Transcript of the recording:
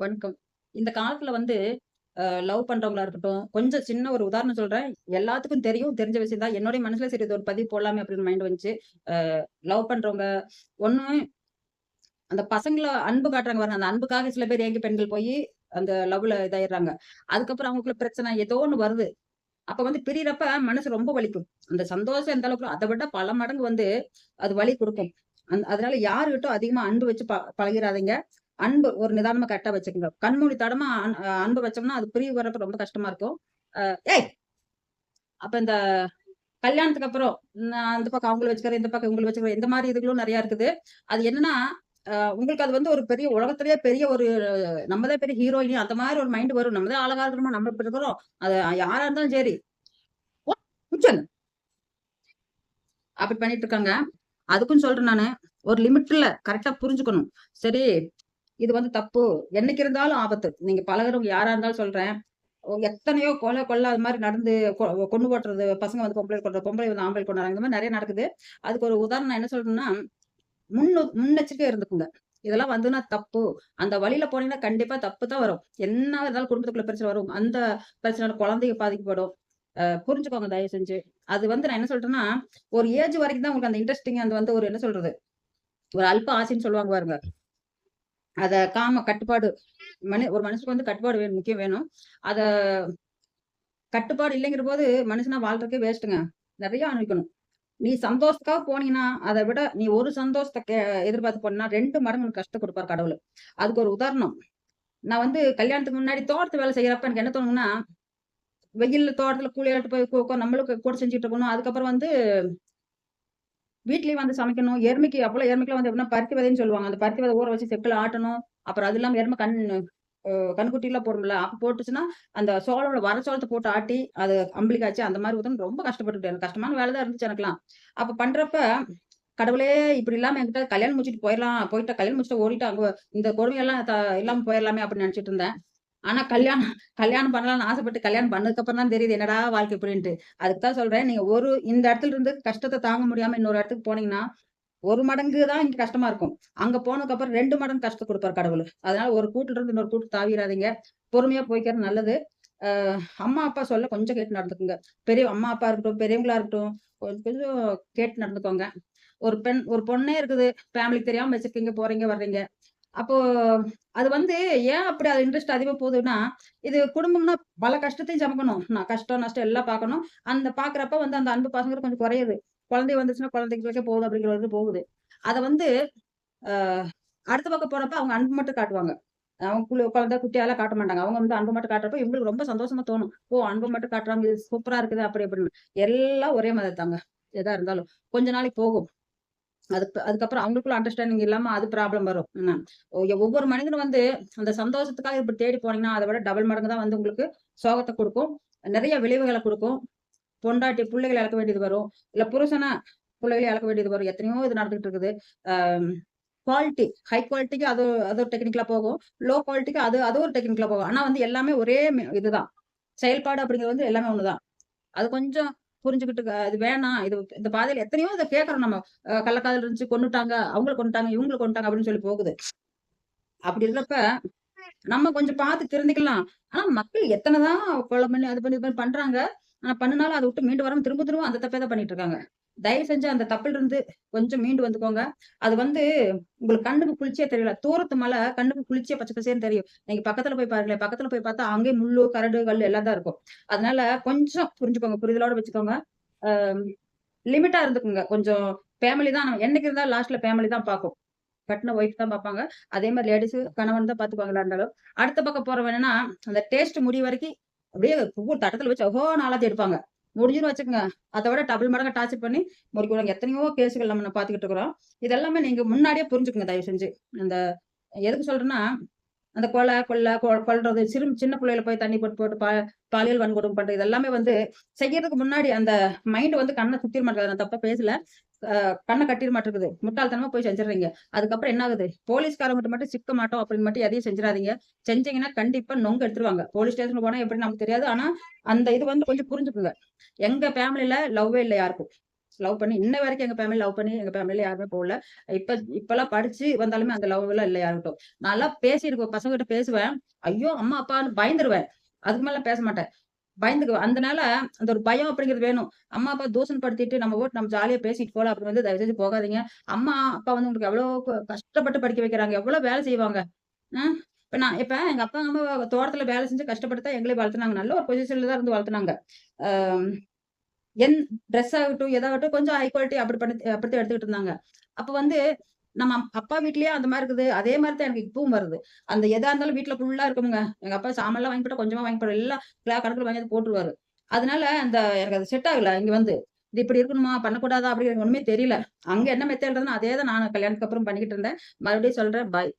வணக்கம். இந்த காலத்துல வந்து லவ் பண்றவங்களா இருக்கட்டும், கொஞ்சம் சின்ன ஒரு உதாரணம் சொல்றேன். எல்லாத்துக்கும் தெரியும். தெரிஞ்ச விஷயம் தான். என்னுடைய மனசுல சரி இது ஒரு பதிவு போடலாமே அப்படின்னு மைண்ட் வந்துச்சு. லவ் பண்றவங்க ஒண்ணு அந்த பசங்கள அன்பு காட்டுறாங்க பாருங்க. அந்த அன்புக்காக சில பேர் ஏங்கி பெண்கள் போய் அந்த லவ்ல இதாயிடுறாங்க. அதுக்கப்புறம் அவங்களுக்குள்ள பிரச்சனை ஏதோ ஒண்ணு வருது. அப்ப வந்து பிரியறப்ப மனசு ரொம்ப வலிக்கும். அந்த சந்தோஷம் எந்த அளவுக்கு அதை விட பல மடங்கு வந்து அது வலி கொடுக்கும் அந் அதனால யாருகிட்டும் அதிகமா அன்பு வச்சு ப பழகிறாதீங்க அன்பு ஒரு நிதானமா கரெக்டா வச்சுக்கோங்க கண்மூடி தடமா அன்பு வச்சோம்னா, அது பிரிவு வர்றப்ப ரொம்ப கஷ்டமா இருக்கும். ஏய்! அப்ப இந்த கல்யாணத்துக்கு அப்புறம் நான் அந்த பக்கம் அவங்கள வச்சுக்கிறேன், இந்த பக்கம் இவங்களை வச்சுக்கிறேன். இந்த மாதிரி இதுகளும் நிறைய இருக்குது. அது என்னன்னா, உங்களுக்கு அது வந்து ஒரு பெரிய உலகத்திலேயே பெரிய ஒரு நம்ம தான் பெரிய ஹீரோயினி அந்த மாதிரி ஒரு மைண்ட் வரும். நம்ம தான் அழகா இருக்கிறோமா, நம்ம இப்படி இருக்கிறோம். அது யாரா இருந்தாலும் சரி. அப்படி பண்ணிட்டு இருக்காங்க. அதுக்கும் சொல்றேன் நானு. ஒரு லிமிட்ல கரெக்டா புரிஞ்சுக்கணும். சரி, இது வந்து தப்பு. என்னைக்கு இருந்தாலும் ஆபத்து. நீங்க பழகுறவங்க யாரா இருந்தாலும் சொல்றேன். எத்தனையோ கொலை, கொள்ள அது மாதிரி நடந்து கொண்டு போட்டுறது. பசங்க வந்து பொம்பளை கொல்றது, பொம்பளை வந்து ஆம்பளை கொண்டாங்க இந்த மாதிரி நிறைய நடக்குது. அதுக்கு ஒரு உதாரணம் என்ன சொல்றேன்னா, முன்னு முன்னெச்சரிக்கை இருந்துக்குங்க. இதெல்லாம் வந்துன்னா தப்பு. அந்த வழியில போனீங்கன்னா கண்டிப்பா தப்பு தான் வரும். என்ன இருந்தாலும் குடும்பத்துக்குள்ள பிரச்சனை வரும். அந்த பிரச்சனை குழந்தைங்க பாதிக்கப்படும். புரிஞ்சுக்கோங்க தயவு செஞ்சு. அது வந்து நான் என்ன சொல்றேன்னா, ஒரு ஏஜ் வரைக்கும் தான் உங்களுக்கு அந்த இன்ட்ரெஸ்டிங் அந்த வந்து ஒரு என்ன சொல்றது? ஒரு அல்ப ஆசைன்னு சொல்லுவாங்க பாருங்க. அத காம கட்டுப்பாடு மனு ஒரு மனுஷனுக்கு வந்து கட்டுப்பாடு வேணும். முக்கியம் வேணும். அத கட்டுப்பாடு இல்லைங்கிறபோது மனுஷனா வாழ்றதுக்கே வேஸ்ட்டுங்க. நிறைய அனுபவிக்கணும். நீ சந்தோஷத்துக்காக போனீங்கன்னா, அதை விட நீ ஒரு சந்தோஷத்தை கே எதிர்பார்த்து போனீன்னா 2 மடங்கு கஷ்டம் கொடுப்பார் கடவுள் அதுக்கு ஒரு உதாரணம். நான் வந்து கல்யாணத்துக்கு முன்னாடி தோட்டத்து வேலை செய்யறப்ப எனக்கு என்ன தோணுங்கன்னா வெயில்ல தோட்டத்துல கூலி போய் நம்மளுக்கு கூட செஞ்சுட்டு இருக்கணும். அதுக்கப்புறம் வந்து வீட்லயும் வந்து சமைக்கணும். எருமைக்கு அப்போல்லாம் எருமைக்குலாம் வந்து எப்படின்னா பருத்தி விதைன்னு சொல்லுவாங்க. அந்த பருத்தி விதை ஊற வச்சு செக்குல ஆட்டணும். அப்புறம் அது இல்லாம எருமை கண் கண்குட்டிலாம் போடும்ல. அப்ப போட்டுச்சுன்னா, அந்த சோளம் வர சோளத்தை போட்டு ஆட்டி, அது அம்பளி அந்த மாதிரி ஊத்தணும் ரொம்ப கஷ்டப்பட்டுட்டேன். கஷ்டமான வேலை தான் இருந்துச்சு எனக்குலாம் அப்ப பண்றப்ப, கடவுளே இப்படி இல்லாம என்கிட்ட கல்யாணம் முடிச்சுட்டு போயிடலாம் போயிட்டா கல்யாணம் முடிச்சுட்டு ஓடிட்டு அங்க இந்த கொடுமையெல்லாம் த இல்லாம போயிரலாமே அப்படின்னு நினைச்சிட்டு இருந்தேன். ஆனா கல்யாணம் கல்யாணம் பண்ணலாம்னு ஆசைப்பட்டு கல்யாணம் பண்ணதுக்கு அப்புறம் தான் தெரியுது என்னடா வாழ்க்கை இப்படின்ட்டு. அதுக்கு தான் சொல்றேன். நீங்க ஒரு இந்த இடத்துல இருந்து கஷ்டத்தை தாங்க முடியாம இன்னொரு இடத்துக்கு போனீங்கன்னா, ஒரு மடங்கு தான் இங்க கஷ்டமா இருக்கும். அங்க போனதுக்கு அப்புறம் ரெண்டு மடங்கு கஷ்டம் கொடுப்பார் கடவுள் அதனால ஒரு கூட்டுல இருந்து இன்னொரு கூட்டுக்கு தாவிடாதீங்க பொறுமையா போய்க்கிறது நல்லது. அம்மா, அப்பா சொல்ல கொஞ்சம் கேட்டு நடந்துக்குங்க. பெரிய அம்மா, அப்பா இருக்கட்டும், பெரியவங்களா இருக்கட்டும், கொஞ்சம் கொஞ்சம் கேட்டு நடந்துக்கோங்க. ஒரு பெண் ஒரு பொண்ணே இருக்குது. ஃபேமிலிக்கு தெரியாம வச்சிருக்கீங்க, போறீங்க, வர்றீங்க. அப்போ அது வந்து ஏன் அப்படி அது இன்ட்ரெஸ்ட் அதிகமாக போகுதுன்னா, இது குடும்பம்னா பல கஷ்டத்தையும் சமைக்கணும் நான் கஷ்டம், நஷ்டம் எல்லாம் பார்க்கணும். அந்த பார்க்குறப்ப வந்து அந்த அன்பு பாசங்கிறது கொஞ்சம் குறையுது. குழந்தை வந்துச்சுன்னா குழந்தைங்களுக்கே போகுது அப்படிங்கிற இது போகுது. அதை வந்து அடுத்த பக்கம் போறப்ப அவங்க அன்பு மட்டும் காட்டுவாங்க. அவங்க குழந்தை, குட்டியால காட்ட மாட்டாங்க. அவங்க வந்து அன்பு மட்டும் காட்டுறப்ப இவங்களுக்கு ரொம்ப சந்தோஷமா தோணும். ஓ! அன்பு மட்டும் காட்டுறாங்க. இது சூப்பரா இருக்குது அப்படி இப்படின்னு. எல்லாம் ஒரே மாதிரி தாங்க. எதா இருந்தாலும். கொஞ்ச நாளைக்கு போகும். அதுக்கு அதுக்கப்புறம் அவங்களுக்குள்ள அண்டர்ஸ்டாண்டிங் இல்லாம அது ப்ராப்ளம் வரும். ஒவ்வொரு மனிதனும் வந்து அந்த சந்தோஷத்துக்காக இப்படி தேடி போனீங்கன்னா, அதை விட டபுள் மடங்கு தான் வந்து உங்களுக்கு சோகத்தை கொடுக்கும் நிறைய விளைவுகளை கொடுக்கும் பொண்டாட்டி பிள்ளைகளை இழக்க வேண்டியது வரும். இல்ல புருஷனை பிள்ளைகளை இழக்க வேண்டியது வரும். எத்தனையோ இது நடந்துகிட்டு இருக்குது. குவாலிட்டி ஹை குவாலிட்டிக்கு அது அது ஒரு டெக்னிக்கலா போகும். லோ குவாலிட்டிக்கு அது அது ஒரு டெக்னிக்கலா போகும். ஆனா வந்து எல்லாமே ஒரே இதுதான். செயல்பாடு அப்படிங்கிறது வந்து எல்லாமே ஒண்ணுதான். அது கொஞ்சம் புரிஞ்சுகிட்டு இது வேணாம். இது இந்த பாதையில எத்தனையோ இதை கேட்கறோம் நம்ம. கள்ளக்காதல் இருந்துச்சு, கொன்னுட்டாங்க, அவங்கள கொண்டுட்டாங்க இவங்கள கொண்டுட்டாங்க அப்படின்னு சொல்லி போகுது. அப்படி இருக்கிறப்ப, நம்ம கொஞ்சம் பார்த்து தெரிஞ்சுக்கலாம் ஆனா மக்கள் எத்தனைதான் கொலை பண்ணி, அது பண்ணி, இது பண்ணி பண்றாங்க. ஆனா பண்ணினாலும் அதை விட்டு மீண்டு வராம திரும்ப திரும்ப அந்த தப்பே தான் பண்ணிட்டு இருக்காங்க. தயவு செஞ்சு அந்த தப்பில் இருந்து கொஞ்சம் மீண்டு வந்துக்கோங்க. அது வந்து உங்களுக்கு கண்ணுக்கு குளிர்ச்சியா தெரியல. தூரத்து மலை கண்ணுக்கு குளிர்ச்சியா பச்சை பசேன்னு தெரியும். நீங்க பக்கத்துல போய் பாருங்களேன். பக்கத்துல போய் பார்த்தா அங்கேயும் முள்ளு, கரடு, கல் எல்லாம் தான் இருக்கும். அதனால கொஞ்சம் புரிஞ்சுக்கோங்க. புரிதலோட வச்சுக்கோங்க. லிமிட்டா இருந்துக்குங்க. கொஞ்சம் ஃபேமிலி தான் நம்ம என்னைக்கு இருந்தா லாஸ்ட்ல ஃபேமிலி தான் பார்க்கும். கட்டின ஒய்ஃப் தான் பார்ப்பாங்க. அதே மாதிரி லேடீஸு கணவன் தான் பார்த்துப்பாங்களா இருந்தாலும். அடுத்த பக்கம் போறவன் என்னன்னா, அந்த டேஸ்ட் முடி வரைக்கும் அப்படியே பூ தட்டத்துல வச்சு ஓஹோ ஆளாத்தி எடுப்பாங்க. முடிஞ்சுன்னு வச்சுக்கோங்க அதை விட டபுள் மடங்கா டார்ச்சர் பண்ணி முடிக்கிறாங்க. எத்தனையோ கேஸ்கள் நம்ம பார்த்துக்கிட்டு இருக்கிறோம். இதெல்லாமே நீங்க முன்னாடியே புரிஞ்சுக்கோங்க தயவு செஞ்சு. அந்த எதுக்கு சொல்றேன்னா, அந்த கொலை, கொள்ளை கொ சிறு சின்ன பிள்ளைகள போய் தண்ணி போட்டு போட்டு பா பாலியல் வன்கொடுமை பண்றது இது எல்லாமே வந்து செய்யறதுக்கு முன்னாடி அந்த மைண்ட் வந்து கண்ணை சுத்திர மாட்டேங்குது. நான் தப்பா பேசல. கண்ணை கட்டிட மாட்டிருக்குது முட்டாள்தனமா போய் செஞ்சிடறீங்க அதுக்கப்புறம் என்ன ஆகுது? போலீஸ்காரங்கட்ட மட்டும் சிக்க மாட்டோம் அப்படின்னு மட்டும் எதையும் செஞ்சிடாதீங்க செஞ்சீங்கன்னா கண்டிப்பா நொங்க எடுத்துருவாங்க. போலீஸ் ஸ்டேஷனுக்கு போனா எப்படி நமக்கு தெரியாது. ஆனா, அந்த இது வந்து கொஞ்சம் புரிஞ்சுக்குங்க. எங்க ஃபேமிலியில லவ்வே இல்லை யாருக்கும். லவ் பண்ணி இன்ன வரைக்கும் எங்க ஃபேமிலி லவ் பண்ணி எங்க ஃபேமிலியில யாருமே போகல. இப்ப இப்பெல்லாம் படிச்சு வந்தாலுமே அந்த லவ் எல்லாம் இல்லையா இருக்கட்டும் நல்லா பேசியிருக்கோம் பசங்க கிட்ட பேசுவேன். ஐயோ! அம்மா, அப்பான்னு பயந்துருவேன். அதுக்கு மேல பேச மாட்டேன். பயந்துக்கு அதனால அந்த ஒரு பயம் அப்படிங்கிறது வேணும். அம்மா, அப்பா தூஷணப்படுத்திட்டு நம்ம ஓட்டு நம்ம ஜாலியா பேசிட்டு போலாம் அப்படி வந்து தயவு செஞ்சு போகாதீங்க. அம்மா, அப்பா வந்து உங்களுக்கு எவ்வளவு கஷ்டப்பட்டு படிக்க வைக்கிறாங்க. எவ்வளவு வேலை செய்வாங்க. இப்ப நான் இப்ப எங்க அப்பா, அம்மா தோட்டத்துல வேலை செஞ்சு கஷ்டப்பட்டு தான் எங்களையும் வளர்த்துனாங்க. நல்ல ஒரு பொசிஷன்ல தான் இருந்து வளர்த்துனாங்க. என் ட்ரெஸ் ஆகட்டும், எதாகட்டும் கொஞ்சம் ஹை குவாலிட்டி அப்படி பண்ணி அப்படி எடுத்துக்கிட்டு இருந்தாங்க. அப்ப வந்து நம்ம அப்பா வீட்லயே அந்த மாதிரி இருக்குது. அதே மாதிரி தான் எனக்கு இப்பவும் வருது. அந்த எதா இருந்தாலும் வீட்டுல ஃபுல்லா இருக்குமுங்க. எங்க அப்பா சாமான்லாம் வாங்கி போட்டா கொஞ்சமா வாங்கி போட எல்லாம் கிலோ கணக்குல வாங்கி போட்டுருவாரு. அதனால அந்த எனக்கு அது செட் ஆகல இங்க வந்து. இது இப்படி இருக்கணுமா? பண்ணக்கூடாதா? அப்படி ஒண்ணுமே தெரியல. அங்க என்ன மெத்தேடுறதுன்னு அதே தான் நான் கல்யாணத்துக்கு அப்புறம் பண்ணிக்கிட்டு இருந்தேன். மறுபடியும் சொல்றேன் பாய்.